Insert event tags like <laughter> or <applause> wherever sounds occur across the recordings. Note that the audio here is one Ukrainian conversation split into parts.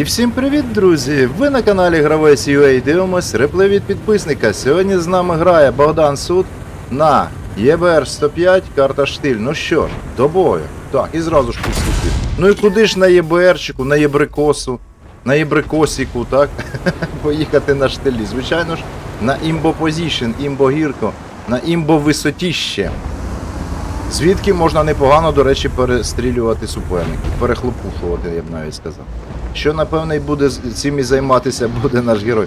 І всім привіт, друзі! Ви на каналі Гравець UA дивимось реплей від підписника. Сьогодні з нами грає Богдан Суд на ЄБР 105, карта штиль. Ну що ж, до бою. Так, і зразу ж підступив. Ну і куди ж на ЄБРчику, на єбрикосу, на єбрикосіку, так? <laughs> Поїхати на штилі. Звичайно ж, на імбо позішн, імбо гірко, на імбо висотіще. Звідки можна непогано, до речі, перестрілювати суперників, перехлопушувати, я б навіть сказав. Що, напевно, і буде цим і займатися <laughs> буде наш герой.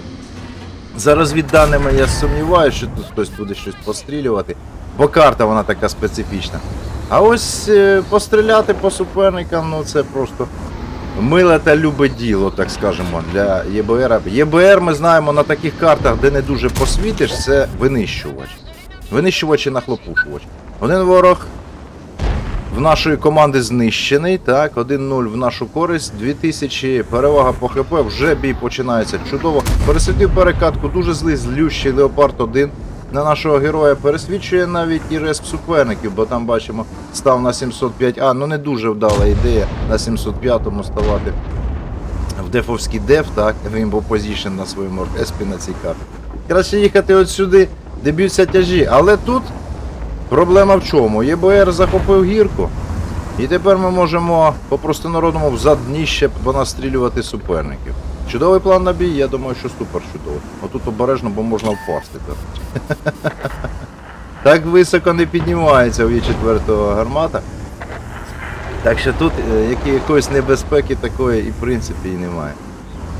За розвідданими я сумніваюся, що тут хтось буде щось пострілювати, бо карта вона така специфічна. А ось е, постріляти по суперникам, ну це просто миле та любе діло, так скажемо, для ЄБР. ЄБР ми знаємо на таких картах, де не дуже посвітиш, це винищувач. Винищувач і нахлопушувач. Один ворог в нашої команди знищений. Так, 1-0 в нашу користь, 2000 перевага по ХП, вже бій починається чудово. Пересвітив перекатку, дуже злий, злющий Леопард 1 на нашого героя. Пересвідчує навіть і респ суперників, бо там бачимо, став на 705. А, ну не дуже вдала ідея на 705-му ставати в дефовський деф, так, він був позішн на своєму респі на цій карті. Краще їхати от сюди, де б'ються тяжі. Але тут проблема в чому? ЄБР захопив гірку. І тепер ми можемо по простонародному в задніще понастрілювати суперників. Чудовий план на бій, я думаю, що супер чудовий. Отут обережно, бо можна впасти. <laughs> Так високо не піднімається у Є4 гармата. Так що тут е, якоїсь небезпеки такої і в принципі і немає.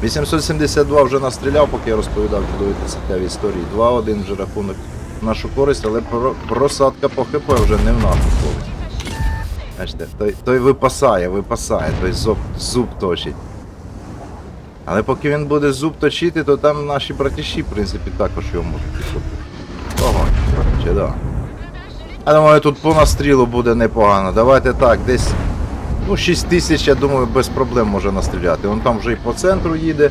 872 вже настріляв, поки я розповідав чудові цікаві історії. 2-1 вже рахунок в нашу користь, але про- просадка по ХП вже не в нашу користь. Бачите, той, той випасає, випасає, той зуб, зуб точить. Але поки він буде зуб точити, то там наші братіші, в принципі, також його можуть підхопити. Ого, чи да. Я думаю, тут по настрілу буде непогано. Давайте так, десь ну, 6 тисяч, я думаю, без проблем може настріляти. Вон там вже і по центру їде.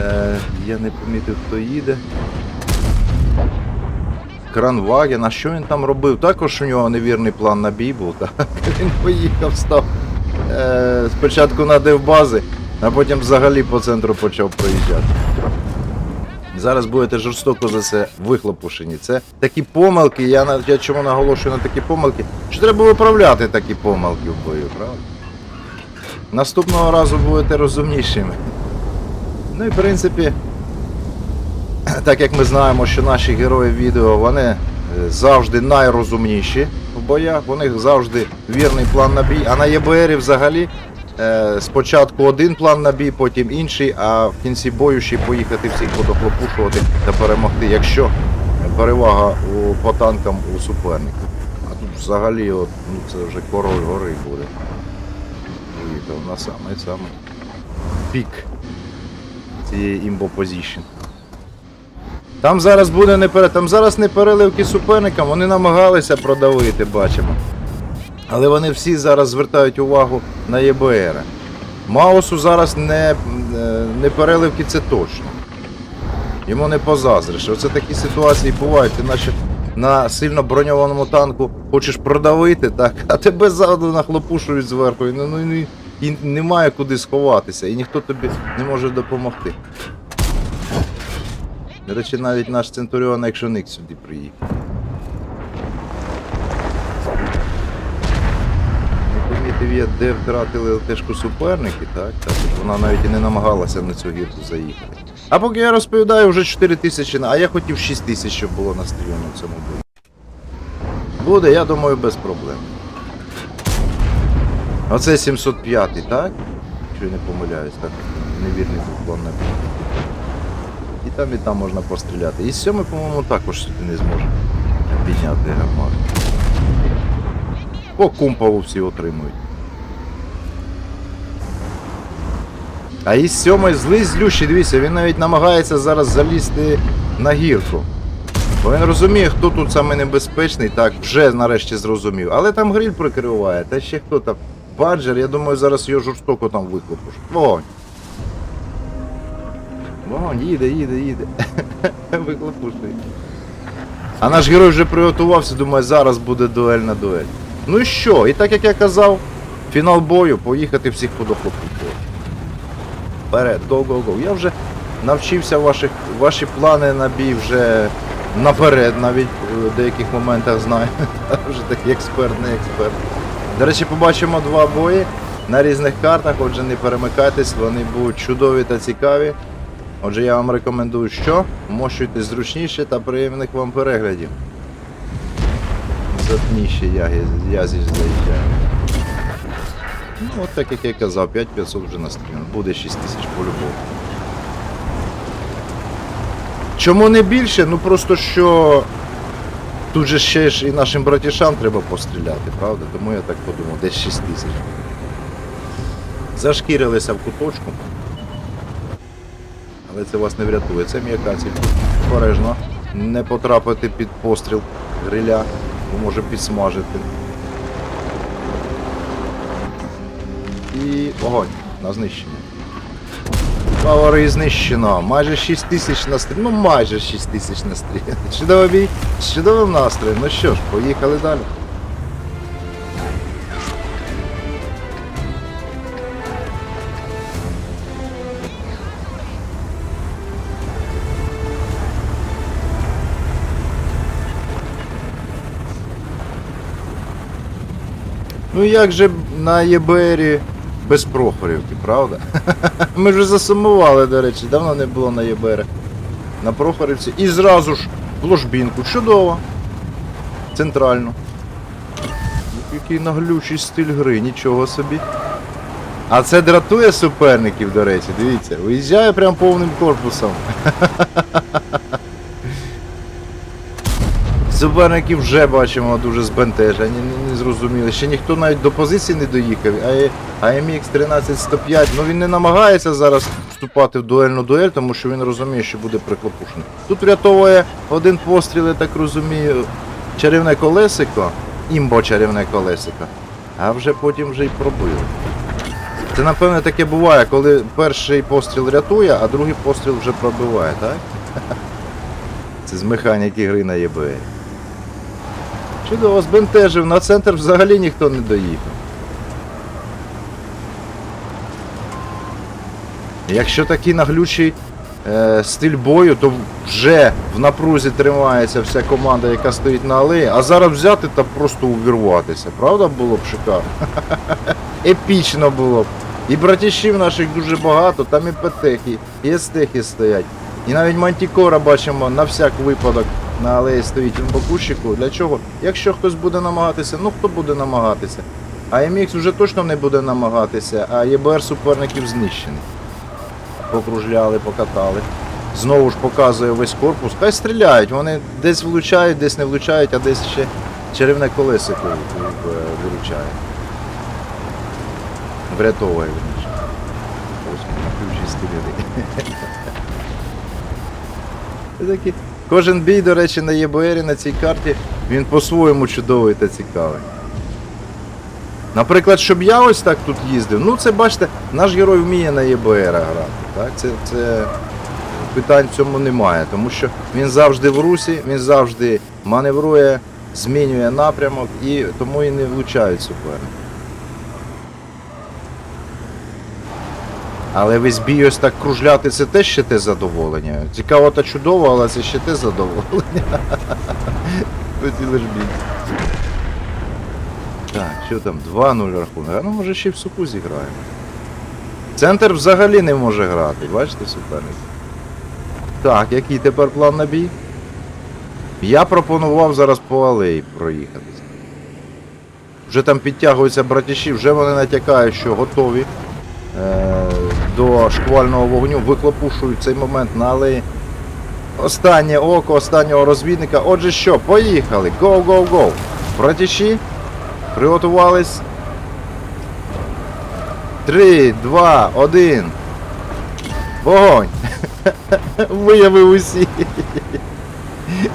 Е, я не помітив, хто їде. Кранваген, а що він там робив? Також у нього невірний план на бій був. Так? <laughs> Він поїхав, став е, спочатку на девбази, а потім взагалі по центру почав проїжджати. Зараз будете жорстоко за це вихлопушені. Це такі помилки, я, я чому наголошую на такі помилки, що треба виправляти такі помилки в бою, правда? Наступного разу будете розумнішими. Ну і в принципі, так як ми знаємо, що наші герої відео, вони е, завжди найрозумніші в боях, у них завжди вірний план на бій, а на ЄБРі взагалі е, спочатку один план на бій, потім інший, а в кінці бою ще поїхати всіх подохлопушувати та перемогти, якщо перевага у, по танкам у суперників. А тут взагалі от, ну, це вже король гори буде. Виїхав на самий самий пік цієї імбо позішн. Там зараз буде не пере... Там зараз не переливки суперникам, вони намагалися продавити, бачимо. Але вони всі зараз звертають увагу на ЄБР. Маусу зараз не, е, не переливки, це точно. Йому не позаздриш. Оце такі ситуації бувають. Ти наче на сильно броньованому танку хочеш продавити, так, а тебе ззаду нахлопушують зверху. І, ну, ну, і, і немає куди сховатися, і ніхто тобі не може допомогти. До речі, навіть наш Центуріон Екшоник сюди приїхав. Не помітив я, де втратили ЛТшку суперники, так? Так, вона навіть і не намагалася на цю гірку заїхати. А поки я розповідаю, вже 4 тисячі, а я хотів 6 тисяч, щоб було настріляно в цьому бою. Буде, я думаю, без проблем. Оце 705, так? Якщо я не помиляюсь, так? Невірний план на там, і там можна постріляти. І сьомий, по-моєму, також сюди не зможе підняти гармату. По кумпалу всі отримують. А із сьомий злий злющий, дивіться, він навіть намагається зараз залізти на гірку. Бо він розуміє, хто тут саме небезпечний, так, вже нарешті зрозумів. Але там гриль прикриває, та ще хто там. Баджер, я думаю, зараз його жорстоко там виклопуш. Вогонь. Вогонь, їде, їде, їде. <laughs> Виклопушує. А наш герой вже приготувався, думає, зараз буде дуельна дуель. Ну і що? І так як я казав, фінал бою, поїхати всіх подохлопушувати. Вперед, go. Я вже навчився ваших, ваші плани на бій вже наперед, навіть е, в деяких моментах знаю. <laughs> вже такий експерт, не експерт. До речі, побачимо два бої на різних картах, отже, не перемикайтесь, вони будуть чудові та цікаві. Отже, я вам рекомендую, що мощуйте зручніше та приємних вам переглядів. Затніше я, я зі. Ну, от так як я казав, 5500 вже настріляно. Буде 6000 по-любому. Чому не більше? Ну просто що тут же ще ж і нашим братішам треба постріляти, правда? Тому я так подумав, десь 6000. Зашкірилися в куточку. Але це вас не врятує. Це м'яка ціль. Обережно. Не потрапити під постріл гриля, бо може підсмажити. І огонь на знищення. Павари знищено. Майже 6 тисяч настрій. Ну майже 6 тисяч настрій. <laughs> Чудовий бій. З чудовим настроєм. Ну що ж, поїхали далі. Ну як же на ЄБРі без Прохорівки, правда? <laughs> Ми вже засумували, до речі, давно не було на ЄБР. На Прохорівці. І зразу ж в ложбінку. Чудово. Центрально. Який наглючий стиль гри, нічого собі. А це дратує суперників, до речі, дивіться, виїжджає прям повним корпусом. <laughs> Суперники вже бачимо дуже збентежені, не, не зрозуміли. Ще ніхто навіть до позиції не доїхав. А, а MX 13105, ну він не намагається зараз вступати в дуельну дуель, тому що він розуміє, що буде приклопушений. Тут врятовує один постріл, я так розумію, чарівне колесико, імбо чарівне колесико, а вже потім вже й пробили. Це напевне таке буває, коли перший постріл рятує, а другий постріл вже пробиває, так? <laughs> Це з механіки гри на ЄБР. Чудово, збентежив, на центр взагалі ніхто не доїхав. Якщо такий наглючий е, стиль бою, то вже в напрузі тримається вся команда, яка стоїть на алеї, а зараз взяти та просто увірватися. Правда було б шикарно? <laughs> Епічно було б. І братішів наших дуже багато, там і петехи, і естехи стоять. І навіть мантікора бачимо на всяк випадок на алеї стоїть в бакущику. Для чого? Якщо хтось буде намагатися, ну хто буде намагатися? А MX вже точно не буде намагатися, а ЄБР суперників знищений. Покружляли, покатали. Знову ж показує весь корпус. Хай стріляють, вони десь влучають, десь не влучають, а десь ще чарівне колесико виручає. Врятовує верніше. Ось на ключі стріляли. <laughs> Кожен бій, до речі, на ЄБРі на цій карті, він по-своєму чудовий та цікавий. Наприклад, щоб я ось так тут їздив, ну це бачите, наш герой вміє на ЄБР грати. Так? Це, це питань в цьому немає, тому що він завжди в русі, він завжди маневрує, змінює напрямок і тому і не влучають суперники. Але весь бій ось так кружляти це теж ще те задоволення. Цікаво та чудово, але це ще те задоволення. <laughs> Хотіли ж бій. Так, що там? 2-0 рахунок. А ну може ще й в суку зіграємо. Центр взагалі не може грати, бачите, суперник. Так, який тепер план на бій? Я пропонував зараз по алеї проїхатися. Вже там підтягуються братіші, вже вони натякають, що готові до шквального вогню, виклопушують цей момент на алеї. Останнє око останнього розвідника. Отже що, поїхали. Go. Братіші, приготувались. Три, два, один. Вогонь! <laughs> Виявив усі.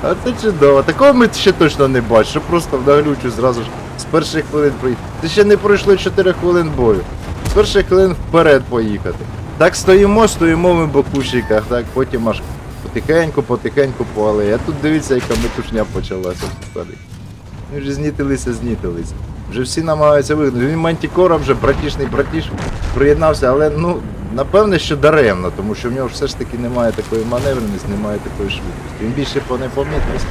А це чудово. Такого ми ще точно не бачимо, просто вдаглючу зразу ж з перших хвилин проїхати. Це ще не пройшло 4 хвилин бою. З перших хвилин вперед поїхати. Так стоїмо, стоїмо ми в бокущиках, так, потім аж потихеньку, потихеньку по алеї. А тут дивіться, яка метушня почалася. Вони вже знітилися, знітилися. Вже всі намагаються вигнати. Він мантікора вже братішний братіш приєднався, але ну, напевне, що даремно, тому що в нього все ж таки немає такої маневреності, немає такої швидкості. Він більше по непомітності.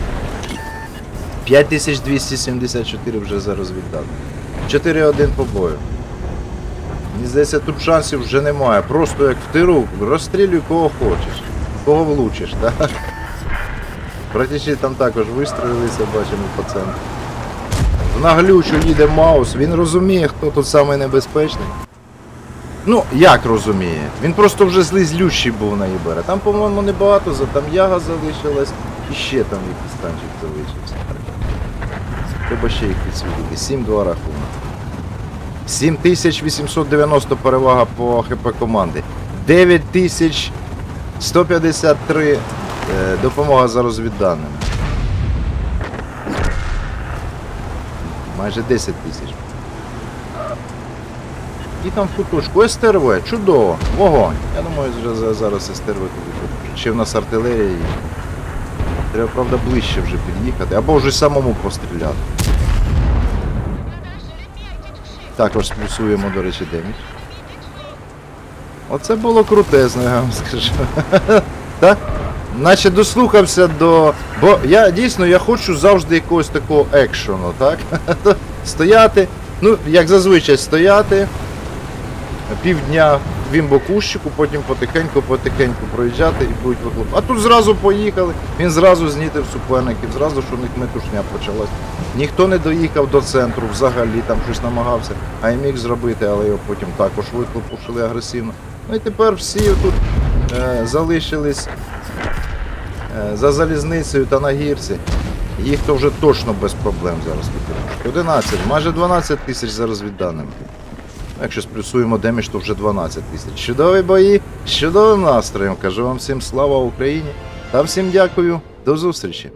5274 вже зараз віддав. 4-1 по бою. Мені здається, тут шансів вже немає. Просто як в тиру, розстрілюй кого хочеш, кого влучиш, так? Братіші там також вистроїлися, бачимо по. В наглючу їде Маус, він розуміє, хто тут самий небезпечний. Ну, як розуміє? Він просто вже злізлющий був на Ібера. Там, по-моєму, небагато, там яга залишилась і ще там якийсь танчик залишився. Треба ще їх підсвітити. 7-2 рахунок. 7890 перевага по ХП команди. 9153 е, допомога за розвідданими. Майже 10 тисяч. І там в кутушку СТРВ, чудово, вогонь. Я думаю, вже зараз СТРВ туди. Ще в нас артилерія. Треба, правда, ближче вже під'їхати, або вже самому постріляти. Також плюсуємо, до речі, демідж. Оце було крутезно, я вам скажу. <laughs> Так? Наче дослухався до. Бо я дійсно я хочу завжди якогось такого екшону, так? <laughs> стояти, ну, як зазвичай стояти півдня в імбокущику, потім потихеньку-потихеньку проїжджати і будуть вихлоп. А тут зразу поїхали, він зразу знітив суперників, зразу що у них метушня почалась. Ніхто не доїхав до центру взагалі, там щось намагався, а й міг зробити, але його потім також вихлопушили агресивно. Ну і тепер всі тут е, залишились е, за залізницею та на гірці. Їх то вже точно без проблем зараз тут. 11, майже 12 тисяч зараз відданими. Якщо сплюсуємо демідж, то вже 12 тисяч. Чудові бої, чудовим настроєм. Кажу вам всім слава Україні та всім дякую. До зустрічі!